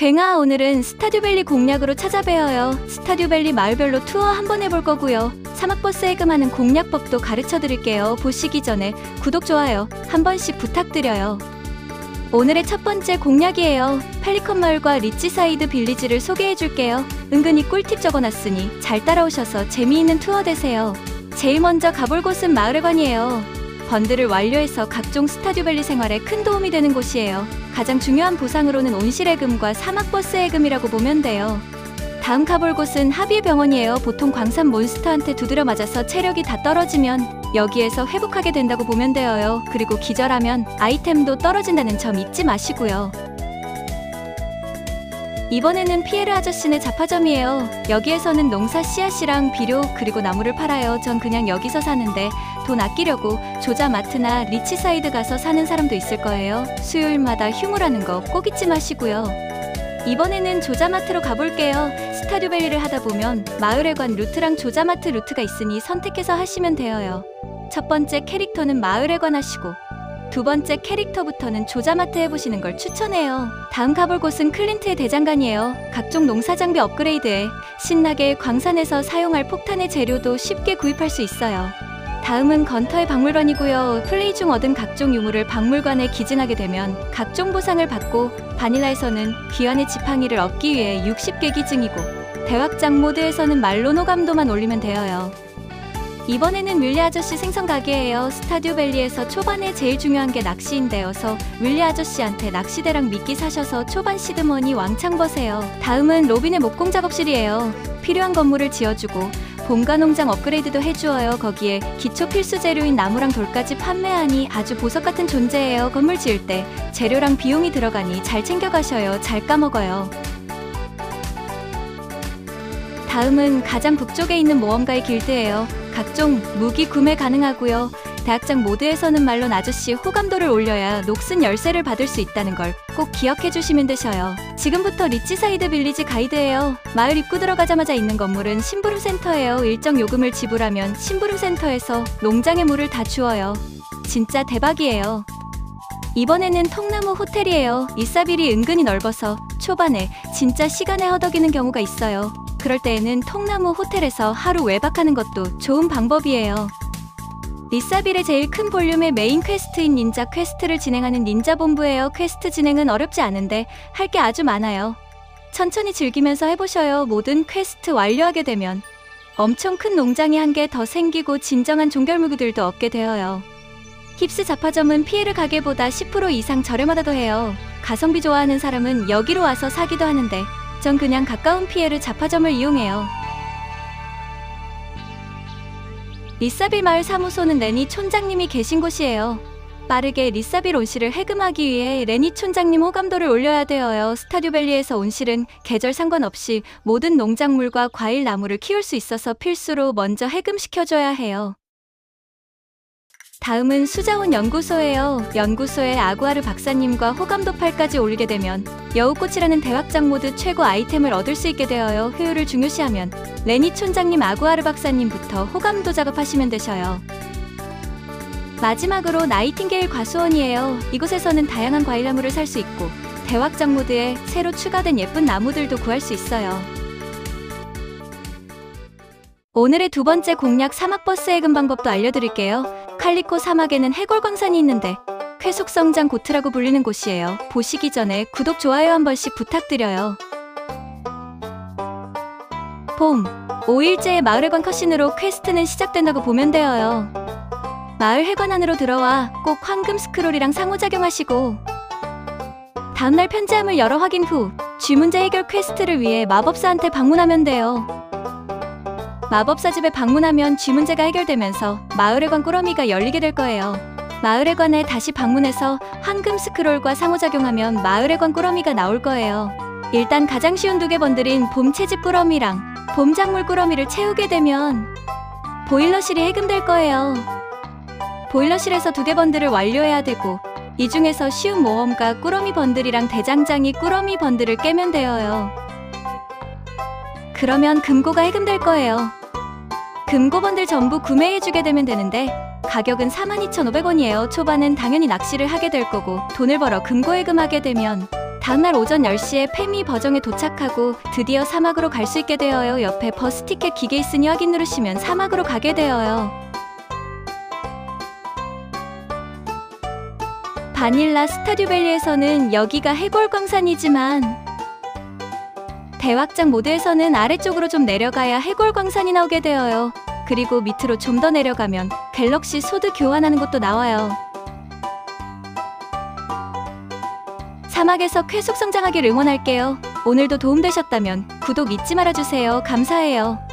괭아 오늘은 스타듀밸리 공략으로 찾아뵈어요. 스타듀밸리 마을별로 투어 한번 해볼 거고요. 사막버스 해금하는 공략법도 가르쳐 드릴게요. 보시기 전에 구독, 좋아요 한 번씩 부탁드려요. 오늘의 첫 번째 공략이에요. 펠리컨 마을과 리치사이드 빌리지를 소개해 줄게요. 은근히 꿀팁 적어놨으니 잘 따라오셔서 재미있는 투어 되세요. 제일 먼저 가볼 곳은 마을회관이에요. 번들을 완료해서 각종 스타듀밸리 생활에 큰 도움이 되는 곳이에요. 가장 중요한 보상으로는 온실해금과 사막버스 해금이라고 보면 돼요. 다음 가볼 곳은 하비의 병원이에요. 보통 광산 몬스터한테 두드려 맞아서 체력이 다 떨어지면 여기에서 회복하게 된다고 보면 돼요. 그리고 기절하면 아이템도 떨어진다는 점 잊지 마시고요. 이번에는 피에르 아저씨네 잡화점이에요. 여기에서는 농사 씨앗이랑 비료 그리고 나무를 팔아요. 전 그냥 여기서 사는데 돈 아끼려고 조자 마트나 리치사이드 가서 사는 사람도 있을 거예요. 수요일마다 휴무라는 거 꼭 잊지 마시고요. 이번에는 조자마트로 가볼게요. 스타듀밸리를 하다 보면 마을회관 루트랑 조자마트 루트가 있으니 선택해서 하시면 돼요. 첫 번째 캐릭터는 마을회관 하시고 두 번째 캐릭터부터는 조자마트 해보시는 걸 추천해요. 다음 가볼 곳은 클린트의 대장간이에요. 각종 농사 장비 업그레이드에 신나게 광산에서 사용할 폭탄의 재료도 쉽게 구입할 수 있어요. 다음은 건터의 박물관이고요. 플레이 중 얻은 각종 유물을 박물관에 기증하게 되면 각종 보상을 받고 바닐라에서는 귀환의 지팡이를 얻기 위해 60개 기증이고 대확장 모드에서는 말로노 감도만 올리면 되어요. 이번에는 윌리 아저씨 생선 가게예요. 스타듀 밸리에서 초반에 제일 중요한 게 낚시인데여서 윌리 아저씨한테 낚시대랑 미끼 사셔서 초반 시드머니 왕창 버세요. 다음은 로빈의 목공 작업실이에요. 필요한 건물을 지어주고 본가 농장 업그레이드도 해주어요. 거기에 기초 필수 재료인 나무랑 돌까지 판매하니 아주 보석 같은 존재예요. 건물 지을 때 재료랑 비용이 들어가니 잘 챙겨가셔요. 잘 까먹어요. 다음은 가장 북쪽에 있는 모험가의 길드예요. 각종 무기 구매 가능하고요. 대학장 모드에서는 말론 아저씨 호감도를 올려야 녹슨 열쇠를 받을 수 있다는 걸 꼭 기억해 주시면 되셔요. 지금부터 리치사이드 빌리지 가이드예요. 마을 입구 들어가자마자 있는 건물은 심부름 센터예요. 일정 요금을 지불하면 심부름 센터에서 농장의 물을 다 주어요. 진짜 대박이에요. 이번에는 통나무 호텔이에요. 이사빌이 은근히 넓어서 초반에 진짜 시간에 허덕이는 경우가 있어요. 그럴 때에는 통나무 호텔에서 하루 외박하는 것도 좋은 방법이에요. 리사빌의 제일 큰 볼륨의 메인 퀘스트인 닌자 퀘스트를 진행하는 닌자 본부예요. 퀘스트 진행은 어렵지 않은데 할 게 아주 많아요. 천천히 즐기면서 해보셔요. 모든 퀘스트 완료하게 되면 엄청 큰 농장이 한 개 더 생기고 진정한 종결무기들도 얻게 되어요. 힙스 잡화점은 피에르 가게보다 10% 이상 저렴하다도 해요. 가성비 좋아하는 사람은 여기로 와서 사기도 하는데 전 그냥 가까운 피에르 잡화점을 이용해요. 리사빌 마을 사무소는 레니 촌장님이 계신 곳이에요. 빠르게 리사빌 온실을 해금하기 위해 레니 촌장님 호감도를 올려야 되어요. 스타듀밸리에서 온실은 계절 상관없이 모든 농작물과 과일 나무를 키울 수 있어서 필수로 먼저 해금시켜줘야 해요. 다음은 수자원 연구소예요. 연구소에 아구아르 박사님과 호감도 8까지 올리게 되면 여우꽃이라는 대확장 모드 최고 아이템을 얻을 수 있게 되어요. 효율을 중요시하면 레니 촌장님 아구아르 박사님부터 호감도 작업하시면 되셔요. 마지막으로 나이팅게일 과수원이에요. 이곳에서는 다양한 과일나무를 살 수 있고 대확장 모드에 새로 추가된 예쁜 나무들도 구할 수 있어요. 오늘의 두 번째 공략 사막버스 해금 방법도 알려드릴게요. 칼리코 사막에는 해골 광산이 있는데 쾌속성장 고트라고 불리는 곳이에요. 보시기 전에 구독, 좋아요 한 번씩 부탁드려요. 봄, 5일째의 마을회관 컷신으로 퀘스트는 시작된다고 보면 되어요. 마을 회관 안으로 들어와 꼭 황금 스크롤이랑 상호작용하시고 다음날 편지함을 열어 확인 후 쥐문제 해결 퀘스트를 위해 마법사한테 방문하면 돼요. 마법사 집에 방문하면 쥐 문제가 해결되면서 마을회관 꾸러미가 열리게 될 거예요. 마을회관에 다시 방문해서 황금 스크롤과 상호작용하면 마을회관 꾸러미가 나올 거예요. 일단 가장 쉬운 두 개 번들인 봄 채집 꾸러미랑 봄 작물 꾸러미를 채우게 되면 보일러실이 해금될 거예요. 보일러실에서 두 개 번들을 완료해야 되고 이 중에서 쉬운 모험가 꾸러미 번들이랑 대장장이 꾸러미 번들을 깨면 되어요. 그러면 금고가 해금될 거예요. 금고번들 전부 구매해주게 되면 되는데 가격은 42,500원이에요. 초반은 당연히 낚시를 하게 될 거고 돈을 벌어 금고 해금하게 되면 다음날 오전 10시에 페미 버정에 도착하고 드디어 사막으로 갈 수 있게 되어요. 옆에 버스 티켓 기계 있으니 확인 누르시면 사막으로 가게 되어요. 바닐라 스타듀밸리에서는 여기가 해골광산이지만 대확장 모드에서는 아래쪽으로 좀 내려가야 해골 광산이 나오게 되어요. 그리고 밑으로 좀 더 내려가면 갤럭시 소드 교환하는 곳도 나와요. 사막에서 쾌속 성장하길 응원할게요. 오늘도 도움되셨다면 구독 잊지 말아주세요. 감사해요.